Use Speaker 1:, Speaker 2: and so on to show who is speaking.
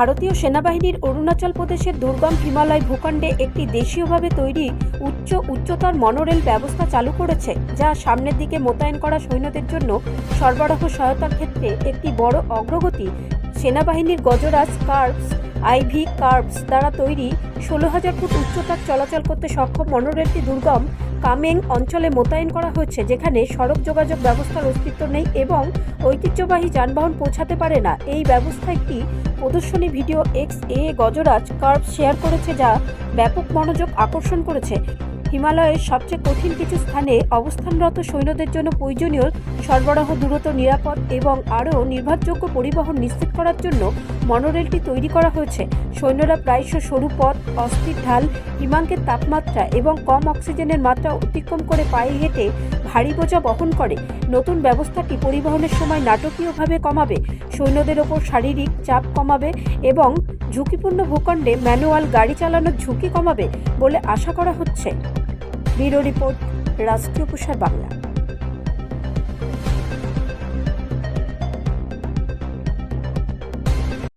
Speaker 1: ভারতীয় সেনাবাহিনীর অরুণাচল প্রদেশের দুর্গম হিমালয় ভূখণ্ডে একটি দেশীয়ভাবে তৈরি উচ্চ উচ্চতর মনোরেল ব্যবস্থা চালু করেছে, যা সামনের দিকে মোতায়েন করা সৈন্যদের জন্য সরবরাহ সহায়তার ক্ষেত্রে একটি বড় অগ্রগতি। সেনাবাহিনীর গজরাজ কার্ভস আইভি কার্ভস দ্বারা তৈরি ষোলো হাজার ফুট উচ্চতার চলাচল করতে সক্ষম মনোরেলটি দুর্গম কামেং অঞ্চলে মোতায়েন করা হয়েছে, যেখানে সড়ক যোগাযোগ ব্যবস্থার অস্তিত্ব নেই এবং ঐতিহ্যবাহী যানবাহন পৌঁছাতে পারে না। এই ব্যবস্থা একটি প্রদর্শনী ভিডিও এক্স এ গজরাজ কার্ভ শেয়ার করেছে, যা ব্যাপক মনোযোগ আকর্ষণ করেছে। হিমালয়ের সবচেয়ে কঠিন কিছু স্থানে অবস্থানরত সৈন্যদের জন্য প্রয়োজনীয় সরবরাহ দ্রুত নিরাপদ এবং আরও নির্ভরযোগ্য পরিবহন নিশ্চিত করার জন্য মনোরেলটি তৈরি করা হয়েছে। সৈন্যরা প্রায়শ সরু পথ, অস্থির ঢাল, হিমাঙ্কের তাপমাত্রা এবং কম অক্সিজেনের মাত্রা অতিক্রম করে পায়ে হেঁটে ভারী বোঝা বহন করে। নতুন ব্যবস্থাটি পরিবহনের সময় নাটকীয়ভাবে কমাবে, সৈন্যদের ওপর শারীরিক চাপ কমাবে এবং ঝুঁকিপূর্ণ ভূখণ্ডে ম্যানুয়াল গাড়ি চালানোর ঝুঁকি কমাবে বলে আশা করা হচ্ছে। ব্যুরো রিপোর্ট, রাষ্ট্রীয় প্রসার বাংলা।